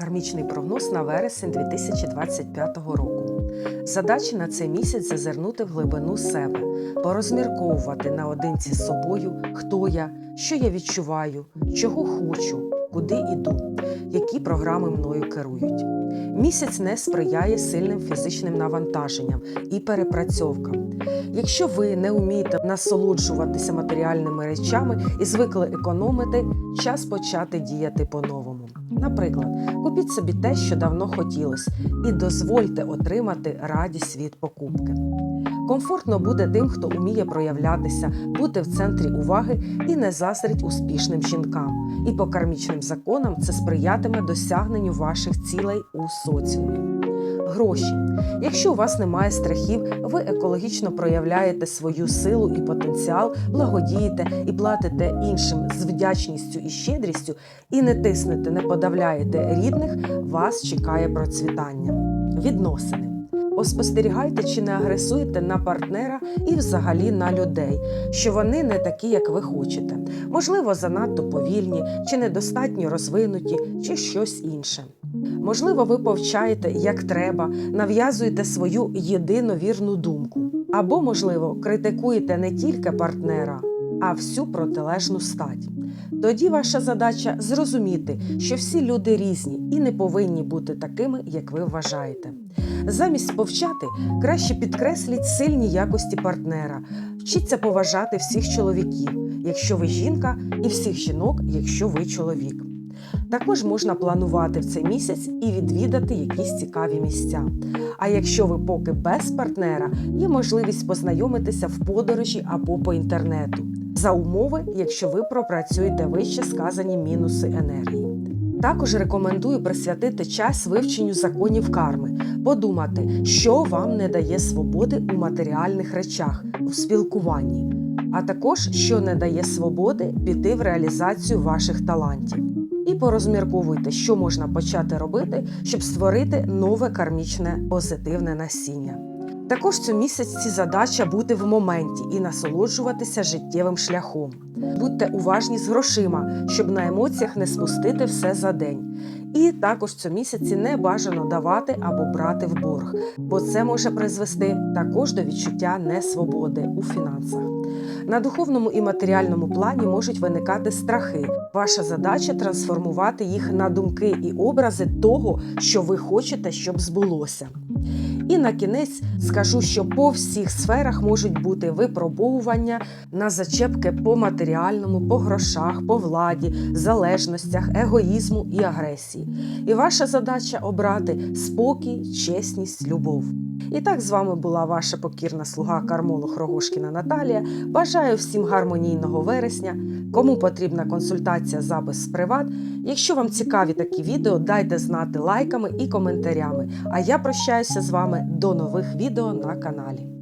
Кармічний прогноз на вересень 2025 року. Задача на цей місяць зазирнути в глибину себе, порозмірковувати наодинці з собою, хто я, що я відчуваю, чого хочу, куди іду, які програми мною керують. Місяць не сприяє сильним фізичним навантаженням і перепрацьовкам. Якщо ви не вмієте насолоджуватися матеріальними речами і звикли економити, час почати діяти по-новому. Наприклад, купіть собі те, що давно хотілося, і дозвольте отримати радість від покупки. Комфортно буде тим, хто вміє проявлятися, бути в центрі уваги і не заздрить успішним жінкам. І по кармічним законам це сприятиме досягненню ваших цілей у соціумі. Гроші. Якщо у вас немає страхів, ви екологічно проявляєте свою силу і потенціал, благодієте і платите іншим з вдячністю і щедрістю, і не тиснете, не подавляєте рідних, вас чекає процвітання. Відносини. Поспостерігайте, чи не агресуєте на партнера і взагалі на людей, що вони не такі, як ви хочете. Можливо, занадто повільні, чи недостатньо розвинуті, чи щось інше. Можливо, ви повчаєте як треба, нав'язуєте свою єдино вірну думку. Або, можливо, критикуєте не тільки партнера, а всю протилежну стать. Тоді ваша задача зрозуміти, що всі люди різні і не повинні бути такими, як ви вважаєте. Замість повчати, краще підкресліть сильні якості партнера, вчіться поважати всіх чоловіків, якщо ви жінка, і всіх жінок, якщо ви чоловік. Також можна планувати в цей місяць і відвідати якісь цікаві місця. А якщо ви поки без партнера, є можливість познайомитися в подорожі або по інтернету, за умови, якщо ви пропрацюєте вище сказані мінуси енергії. Також рекомендую присвятити час вивченню законів карми, подумати, що вам не дає свободи у матеріальних речах, у спілкуванні, а також що не дає свободи піти в реалізацію ваших талантів. Порозмірковуйте, що можна почати робити, щоб створити нове кармічне позитивне насіння. Також цю місяці задача бути в моменті і насолоджуватися життєвим шляхом. Будьте уважні з грошима, щоб на емоціях не спустити все за день. І також цю місяці не бажано давати або брати в борг, бо це може призвести також до відчуття несвободи у фінансах. На духовному і матеріальному плані можуть виникати страхи. Ваша задача трансформувати їх на думки і образи того, що ви хочете, щоб збулося. І на кінець скажу, що по всіх сферах можуть бути випробовування на зачепки по матеріальному, по грошах, по владі, залежностях, егоїзму і агресії. І ваша задача обрати спокій, чесність, любов. І так з вами була ваша покірна слуга Кармолог Рогошкіна Наталія. Бажаю всім гармонійного вересня. Кому потрібна консультація, запис приват. Якщо вам цікаві такі відео, дайте знати лайками і коментарями. А я прощаюся з вами до нових відео на каналі.